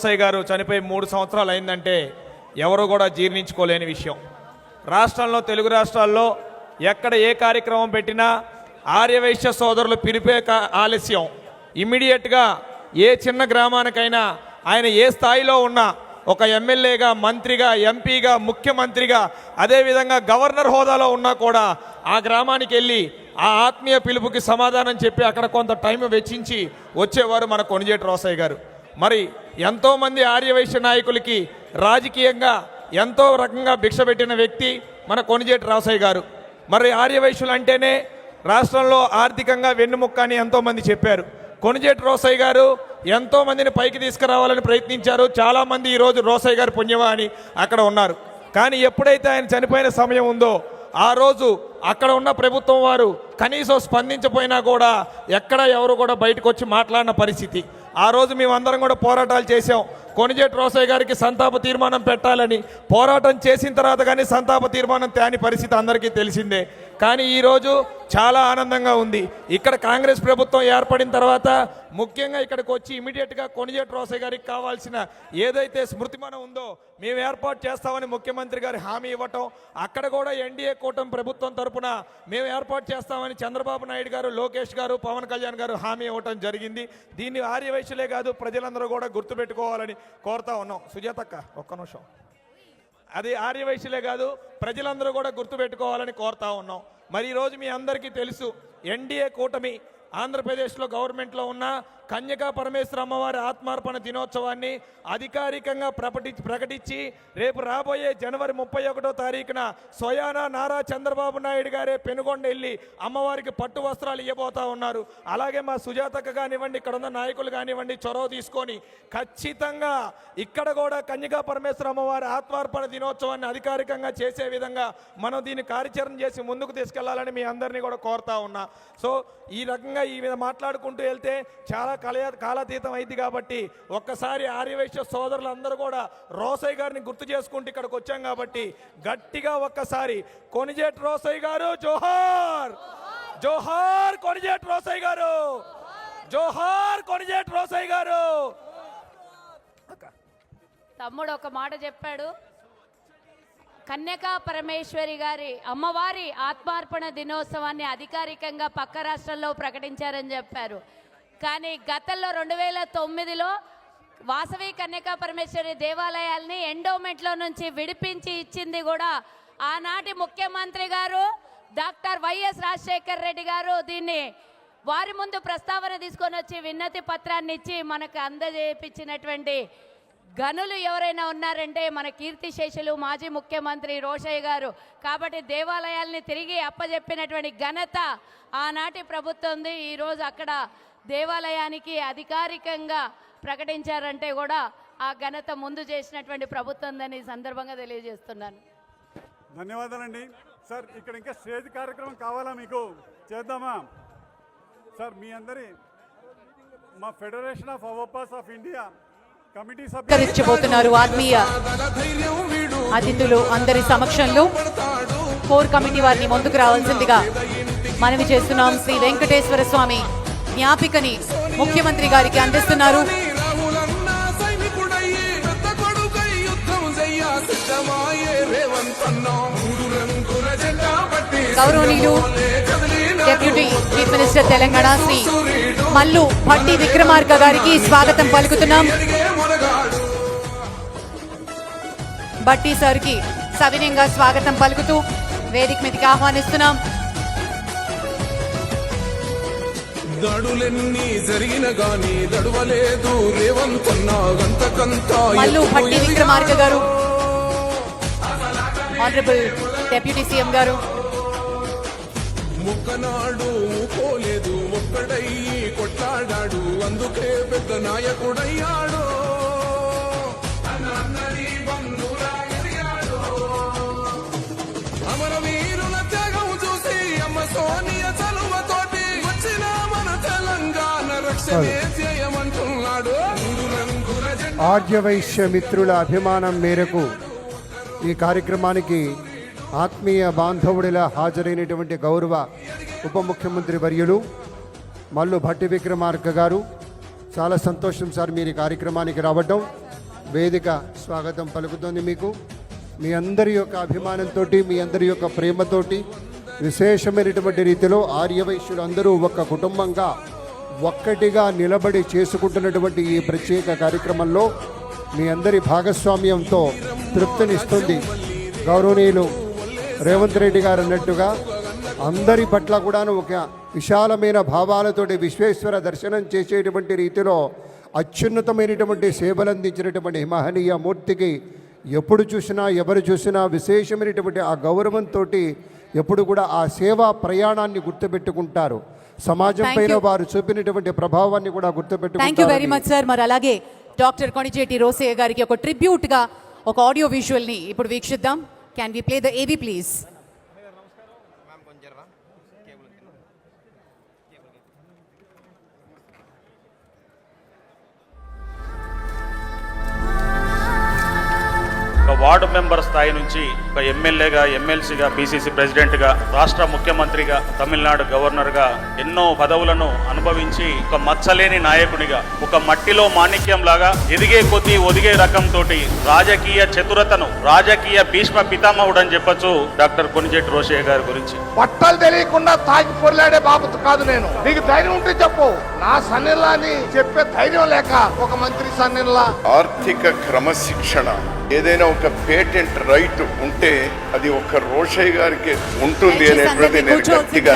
రోసయ్య గారు చనిపోయి మూడు సంవత్సరాలు అయిందంటే ఎవరు కూడా జీర్ణించుకోలేని విషయం. రాష్ట్రంలో తెలుగు రాష్ట్రాల్లో ఎక్కడ ఏ కార్యక్రమం పెట్టినా ఆర్యవైశ్య సోదరులు పిలిపే కా- ఆలస్యం ఇమ్మీడియట్గా ఏ చిన్న గ్రామానికైనా ఆయన ఏ స్థాయిలో ఉన్నా ఒక ఎమ్మెల్యేగా మంత్రిగా ఎంపీగా ముఖ్యమంత్రిగా అదేవిధంగా గవర్నర్ హోదాలో ఉన్నా కూడా ఆ గ్రామానికి వెళ్ళి ఆ ఆత్మీయ పిలుపుకి సమాధానం చెప్పి అక్కడ కొంత టైం వెచ్చించి వచ్చేవారు మన కొనిజేటి రోసయ్య గారు. మరి ఎంతోమంది ఆర్యవైశ్య నాయకులకి రాజకీయంగా ఎంతో రకంగా భిక్ష పెట్టిన వ్యక్తి మన కొనిజేటి రాసయ్య గారు. మరి ఆర్యవైశ్యులు అంటేనే రాష్ట్రంలో ఆర్థికంగా వెన్నుముక్క అని ఎంతోమంది చెప్పారు. కొనిజేటి రోసయ్య గారు ఎంతోమందిని పైకి తీసుకురావాలని ప్రయత్నించారు. చాలామంది ఈరోజు రోసయ్య గారు పుణ్యమా అని అక్కడ ఉన్నారు. కానీ ఎప్పుడైతే ఆయన చనిపోయిన సమయం ఉందో ఆ రోజు అక్కడ ఉన్న ప్రభుత్వం వారు కనీసం స్పందించపోయినా కూడా ఎక్కడ ఎవరు కూడా బయటకు వచ్చి మాట్లాడిన పరిస్థితి. ఆ రోజు మేమందరం కూడా పోరాటాలు చేసాం కొనిజేటి రోసయ్య గారికి సంతాప తీర్మానం పెట్టాలని. పోరాటం చేసిన తర్వాత కానీ సంతాప తీర్మానం తేని పరిస్థితి అందరికీ తెలిసిందే. కానీ ఈరోజు చాలా ఆనందంగా ఉంది. ఇక్కడ కాంగ్రెస్ ప్రభుత్వం ఏర్పడిన తర్వాత ముఖ్యంగా ఇక్కడికి వచ్చి ఇమీడియట్గా కొనిజేటి రోసయ్య గారికి కావాల్సిన ఏదైతే స్మృతిమనం ఉందో మేము ఏర్పాటు చేస్తామని ముఖ్యమంత్రి గారి హామీ ఇవ్వటం అక్కడ కూడా ఎన్డీఏ కూటమి ప్రభుత్వం తరపున మేము ఏర్పాటు చేస్తామని చంద్రబాబు నాయుడు గారు లోకేష్ గారు పవన్ కళ్యాణ్ గారు హామీ ఇవ్వటం జరిగింది. దీన్ని ఆర్యవైశ్యులే కాదు ప్రజలందరూ కూడా గుర్తుపెట్టుకోవాలని కోరుతా ఉన్నాం. సుజాతక్క ఒక్క నిమిషం. అది ఆర్యవైశ్యులే కాదు ప్రజలందరూ కూడా గుర్తుపెట్టుకోవాలని కోరుతా ఉన్నాం. మరి ఈరోజు మీ అందరికీ తెలుసు ఎన్డీఏ కూటమి ఆంధ్రప్రదేశ్లో గవర్నమెంట్లో ఉన్న కన్యకా పరమేశ్వర అమ్మవారి ఆత్మార్పణ దినోత్సవాన్ని అధికారికంగా ప్రకటి ప్రకటించి రేపు రాబోయే జనవరి ముప్పై ఒకటో తారీఖున స్వయానా నారా చంద్రబాబు నాయుడు గారే పెనుగొండ వెళ్ళి అమ్మవారికి పట్టు వస్త్రాలు ఇవ్వబోతా ఉన్నారు. అలాగే మా సుజాతక్క కానివ్వండి ఇక్కడ ఉన్న నాయకులు కానివ్వండి చొరవ తీసుకొని ఖచ్చితంగా ఇక్కడ కూడా కన్యకా పరమేశ్వర అమ్మవారి ఆత్మార్పణ దినోత్సవాన్ని అధికారికంగా చేసే విధంగా మనం దీన్ని కార్యాచరణ చేసి ముందుకు తీసుకెళ్ళాలని మీ అందరినీ కూడా కోరుతా ఉన్నా. సో ఈ రకంగా ఈ మీద మాట్లాడుకుంటూ వెళ్తే చాలా కలయ కాలాతీతం అయింది కాబట్టి ఒక్కసారి ఆర్యవైశ్య సోదరులందరూ కూడా రోసయ్య గారిని గుర్తు చేసుకుంటూ ఇక్కడికి వచ్చాం కాబట్టి గట్టిగా ఒక్కసారి కొనిజేటి రోసయ్య గారు జోహార్! జోహార్ కొనిజేటి రోసయ్య గారు! జోహార్ కొనిజేటి రోసయ్య గారు! తమ్ముడు ఒక మాట చెప్పాడు. కన్యకా పరమేశ్వరి గారి అమ్మవారి ఆత్మార్పణ దినోత్సవాన్ని అధికారికంగా పక్క రాష్ట్రంలో ప్రకటించారని చెప్పారు. కానీ గతంలో రెండు వేల తొమ్మిదిలో వాసవి కన్యకా పరమేశ్వరి దేవాలయాల్ని ఎండోమెంట్లో నుంచి విడిపించి ఇచ్చింది కూడా ఆనాటి ముఖ్యమంత్రి గారు డాక్టర్ వైఎస్ రాజశేఖర్ రెడ్డి గారు. దీన్ని వారి ముందు ప్రస్తావన తీసుకొని వచ్చి విన్నతి పత్రాన్ని ఇచ్చి మనకు అందజేపించినటువంటి గనులు ఎవరైనా ఉన్నారంటే మన కీర్తిశేషులు మాజీ ముఖ్యమంత్రి రోషయ్య గారు. కాబట్టి దేవాలయాల్ని తిరిగి అప్పజెప్పినటువంటి ఘనత ఆనాటి ప్రభుత్వంది. ఈరోజు అక్కడ దేవాలయానికి అధికారికంగా ప్రకటించారంటే కూడా ఆ ఘనత ముందు చేసినటువంటి ప్రభుత్వందని ఈ సందర్భంగా తెలియజేస్తున్నాను. ధన్యవాదాలండి. సార్ ఇక్కడ ఇంకా స్టేజ్ కార్యక్రమం కావాలా మీకు? చేద్దామా? సార్ మీ అందరి మా federation of Avapas of India committee సభ్యులు ఆత్మీయ అతిథులు అందరి సమక్షంలో. కోర్ కమిటీ వారిని ముందుకు రావాల్సిందిగా మనవి చేస్తున్నాం. శ్రీ వెంకటేశ్వర స్వామి జ్ఞాపికని ముఖ్యమంత్రి గారికి అందిస్తున్నారు. గౌరవనీయులు deputy chief minister Telangana Shri Mallu Bhatti Vikramarka గారికి స్వాగతం పలుకుతున్నాం. భట్టి సార్కి సవినయంగా స్వాగతం పలుకుతూ వేదిక మీదకి ఆహ్వానిస్తున్నాం. దడులెన్ని జరిగిన గాని దడువలేదు రేవంతన్న గంతకంత మల్లు భట్టి ఎదిగాడు. విక్రమార్క గారు. ఆనరబుల్ డెప్యూటీ సీఎం గారు. ముక్కనాడు పోలేదు ఒక్కడయ్యి కొట్లాడాడు. అందుకే పెద్ద నాయకుడయ్యాడు. అమరవీరుల త్యాగం చూసి అమ్మ సోనియ ఆర్యవైశ్య మిత్రుల అభిమానం మేరకు ఈ కార్యక్రమానికి ఆత్మీయ బాంధవుడిలా హాజరైనటువంటి గౌరవ ఉప ముఖ్యమంత్రి వర్యులు మల్లు భట్టి విక్రమార్క గారు చాలా సంతోషం సార్ మీరు కార్యక్రమానికి రావడం వేదిక స్వాగతం పలుకుతుంది మీకు. మీ అందరి యొక్క అభిమానంతో మీ అందరి యొక్క ప్రేమతోటి విశేషమైనటువంటి రీతిలో ఆర్యవైశ్యులు అందరూ ఒక కుటుంబంగా ఒక్కటిగా నిలబడి చేసుకుంటున్నటువంటి ఈ ప్రత్యేక కార్యక్రమంలో మీ అందరి భాగస్వామ్యంతో తృప్తినిస్తుంది గౌరవనీయులు రేవంత్ రెడ్డి గారు అన్నట్టుగా అందరి పట్ల కూడాను ఒక విశాలమైన భావాలతోటి విశ్వేశ్వర దర్శనం చేసేటువంటి రీతిలో అత్యున్నతమైనటువంటి సేవలు అందించినటువంటి మహనీయ మూర్తికి ఎప్పుడు చూసినా ఎవరు చూసినా విశేషమైనటువంటి ఆ గౌరవంతో ఎప్పుడు కూడా ఆ సేవా ప్రయాణాన్ని గుర్తుపెట్టుకుంటారు. సమాజం పైన. వారు చూపినటువంటి ప్రభావాన్ని కూడా thank you very much sir మరి అలాగే డాక్టర్ కొణిజేటి రోసయ్య గారికి ఒక ట్రిబ్యూట్గా ఒక ఆడియో విజువల్ని ఇప్పుడు వీక్షిద్దాం. Can we play the AV please ward member స్థాయి నుంచి ఒక ఎమ్మెల్యేగా ఎమ్మెల్సీగా పిసిసి ప్రెసిడెంట్గా రాష్ట్ర ముఖ్యమంత్రిగా తమిళనాడు గవర్నర్గా ఎన్నో పదవులను అనుభవించి ఒక మచ్చలేని నాయకునిగా ఒక మట్టిలో మాణిక్యం లాగా ఎదిగే కొద్దీ ఒదిగే రకంతో రాజకీయ చతురతను రాజకీయ భీష్మ పితామహుడు అని చెప్పొచ్చు డాక్టర్ కొనిజెట్టి రోషయ్య గారి గురించి. పట్టాలు తెలియకుండా తాగి పొరలాడే బాబు కాదు నేను. నీకు ధైర్యం ఉంటే చెప్పు. నా సన్నిల్లా అని చెప్పే ధైర్యం లేక ఒక మంత్రి సన్నిల్లా ఆర్థిక క్రమశిక్షణ. ఏదైనా ఒక పేటెంట్ రైట్ ఉంటే అది ఒక రోషయ్య గారికి ఉంటుంది అనేటువంటి నేను గట్టిగా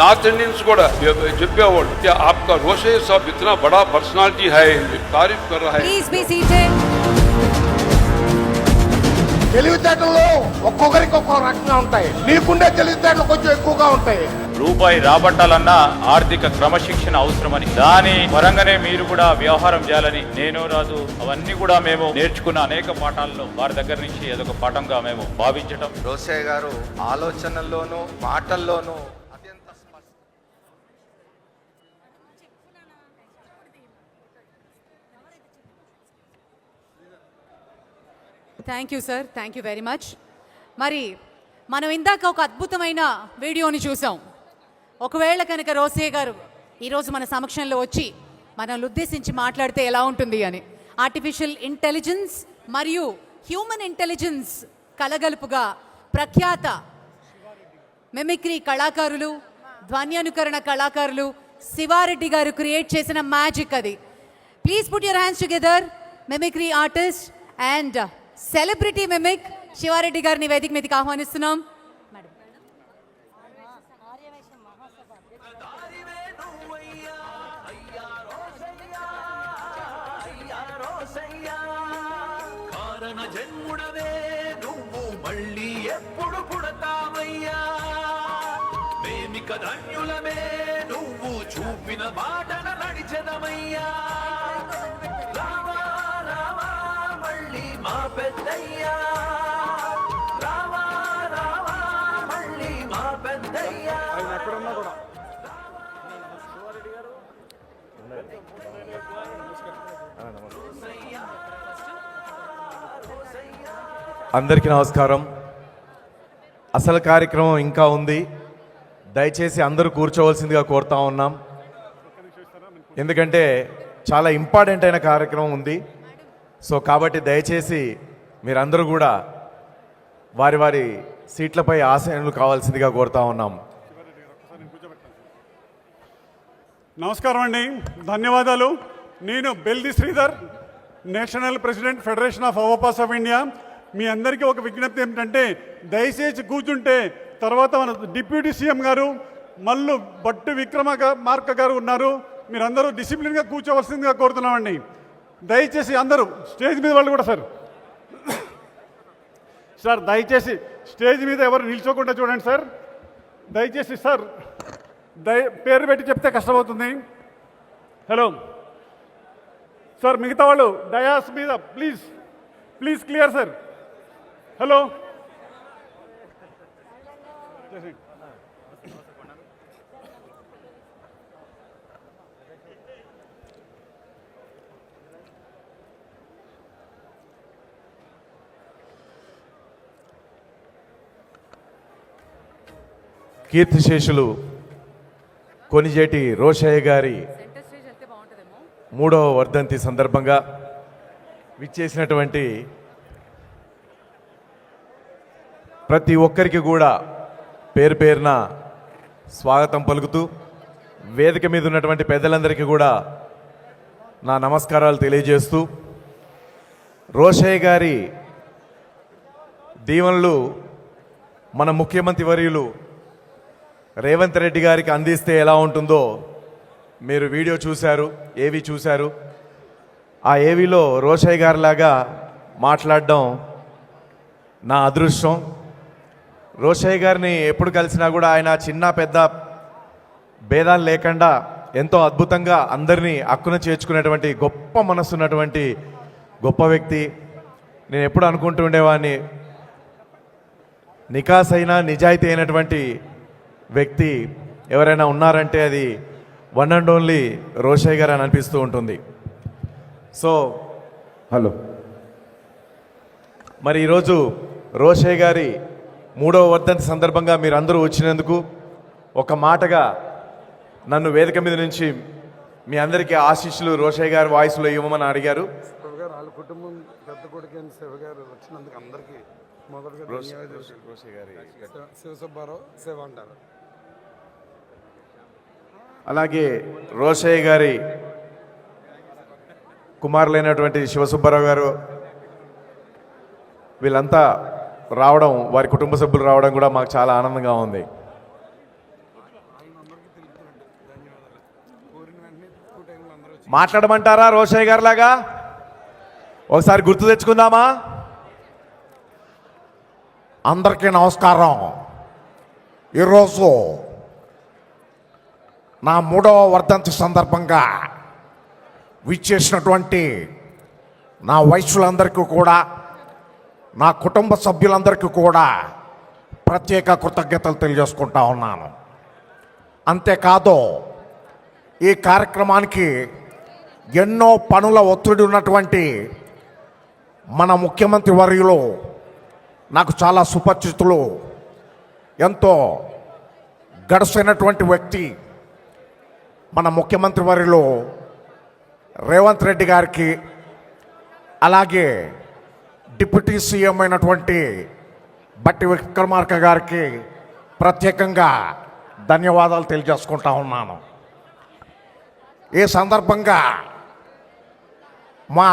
నార్త్ ఇండియన్స్ కూడా చెప్పేవాళ్ళు ఆప్కా రోషయ్య సాబ్ ఇతనా బడా పర్సనాలిటీ హై తారీఫ్ కర్ రహా తెలివితేటల్లో ఒక్కొక్కరికి ఒక్కొక్క రకంగా ఉంటాయి. నీకుండే తెలివితేటలు కొంచెం ఎక్కువగా ఉంటాయి. రూపాయి రాబట్టాలన్నా ఆర్థిక క్రమశిక్షణ అవసరమని దాని పరంగానే మీరు కూడా వ్యవహారం చేయాలని నేను రాదు అవన్నీ కూడా మేము నేర్చుకున్న అనేక పాఠాల్లో వారి దగ్గర నుంచి అదొక పాఠంగా మేము భావించటం. రోసయ్య గారు ఆలోచనల్లోనూ మాటల్లోనూ అత్యంత స్పష్ట. Thank you sir thank you very much మరి మనం ఇందాక ఒక అద్భుతమైన వీడియోని చూసాం. ఒకవేళ కనుక రోసే గారు ఈరోజు మన సమక్షంలో వచ్చి మనల్ని ఉద్దేశించి మాట్లాడితే ఎలా ఉంటుంది అని? ఆర్టిఫిషియల్ ఇంటెలిజెన్స్ మరియు హ్యూమన్ ఇంటెలిజెన్స్ కలగలుపుగా ప్రఖ్యాత మిమిక్రీ కళాకారులు ధ్వన్యానుకరణ కళాకారులు శివారెడ్డి గారు క్రియేట్ చేసిన మ్యాజిక్ అది. Please put your hands together mimicry artist and celebrity mimic Siva Reddy గారిని వేదిక మీదకి ఆహ్వానిస్తున్నాం. కారణ జన్ముడవే నువ్వు మళ్ళీ ఎప్పుడు పుడతావయ్యా. మేమిక ధన్యులమే నువ్వు చూపిన బాటన నడిచెదమయ్యా. రావా రావా మళ్ళీ మా పెద్దయ్యా. రావా రావా మళ్ళీ మా పెద్దయ్యా. ఆయన ఎక్కడున్నా కూడా. అందరికీ నమస్కారం. అసలు కార్యక్రమం ఇంకా ఉంది. దయచేసి అందరూ కూర్చోవలసిందిగా కోరుతా ఉన్నాం. ఎందుకంటే చాలా ఇంపార్టెంట్ అయిన కార్యక్రమం ఉంది. సో కాబట్టి దయచేసి మీరందరూ కూడా వారి వారి సీట్లపై ఆశయాలు కావాల్సిందిగా కోరుతా ఉన్నాం. నమస్కారం అండి. ధన్యవాదాలు. నేను Beldi Sridhar national president federation of Avapas of India. మీ అందరికీ ఒక విజ్ఞప్తి ఏమిటంటే దయచేసి కూర్చుంటే తర్వాత మన డిప్యూటీ సీఎం గారు మల్లు బట్టు విక్రమ మార్క గారు ఉన్నారు. మీరందరూ డిసిప్లిన్గా కూర్చోవలసిందిగా కోరుతున్నామండి. దయచేసి అందరూ స్టేజ్ మీద వాళ్ళు కూడా సార్. సార్ దయచేసి స్టేజ్ మీద ఎవరు నిల్చోకుండా చూడండి సార్. దయచేసి సార్ దయ పేరు పెట్టి చెప్తే కష్టమవుతుంది. హలో. సార్ మిగతా వాళ్ళు డయాస్ మీద please please clear sir. Hello. కీర్తిశేషులు కొనిజేటి రోషయ్య గారి మూడవ వర్ధంతి సందర్భంగా విచ్చేసినటువంటి ప్రతి ఒక్కరికి కూడా పేరు పేరున స్వాగతం పలుకుతూ వేదిక మీద ఉన్నటువంటి పెద్దలందరికీ కూడా నా నమస్కారాలు తెలియజేస్తూ రోషయ్య గారి దీవెనలు మన ముఖ్యమంత్రి వర్యులు రేవంత్ రెడ్డి గారికి అందిస్తే ఎలా ఉంటుందో మీరు వీడియో చూశారు ఏవి చూశారు? ఆ ఏవిలో రోషయ్య గారిలాగా మాట్లాడడం నా అదృష్టం. రోషయ్య గారిని ఎప్పుడు కలిసినా కూడా ఆయన చిన్న పెద్ద భేదాలు లేకుండా ఎంతో అద్భుతంగా అందరినీ అక్కున చేర్చుకునేటువంటి గొప్ప మనసున్నటువంటి గొప్ప వ్యక్తి. నేను ఎప్పుడు అనుకుంటూ ఉండేవాడిని నికాస్ నిజాయితీ అయినటువంటి వ్యక్తి ఎవరైనా ఉన్నారంటే అది వన్ అండ్ ఓన్లీ రోషయ్య గారు అని అనిపిస్తూ ఉంటుంది. So hello. మరి ఈరోజు రోషయ్య గారి మూడవ వర్ధంతి సందర్భంగా మీరు అందరూ వచ్చినందుకు ఒక మాటగా నన్ను వేదిక మీద నుంచి మీ అందరికీ ఆశీస్సులు రోషయ్య గారి వాయిస్లో ఇవ్వమని అడిగారు. గారు వాళ్ళ కుటుంబం పెద్ద కొడుకు అయిన శివ గారు వచ్చినందుకు అందరికీ శివ అంటారు. అలాగే రోషయ్య గారి కుమారులైనటువంటి శివసుబ్బారావు గారు వీళ్ళంతా రావడం వారి కుటుంబ సభ్యులు రావడం కూడా మాకు చాలా ఆనందంగా ఉంది. మాట్లాడమంటారా రోషయ్య గారి లాగా ఒకసారి గుర్తు తెచ్చుకుందామా? అందరికీ నమస్కారం. ఈరోజు నా మూడవ వర్ధంతి సందర్భంగా విచ్చేసినటువంటి నా వయసులందరికీ కూడా నా కుటుంబ సభ్యులందరికీ కూడా ప్రత్యేక కృతజ్ఞతలు తెలియజేసుకుంటా ఉన్నాను. అంతేకాదు ఈ కార్యక్రమానికి ఎన్నో పనుల ఒత్తిడి ఉన్నటువంటి మన ముఖ్యమంత్రి వర్యులు నాకు చాలా సుపరిచితులు ఎంతో గడుసైనటువంటి వ్యక్తి మన ముఖ్యమంత్రి వారిలో రేవంత్ రెడ్డి గారికి అలాగే డిప్యూటీ సీఎం అయినటువంటి బట్టి విక్రమార్క గారికి ప్రత్యేకంగా ధన్యవాదాలు తెలియజేసుకుంటా ఉన్నాను. ఈ సందర్భంగా మా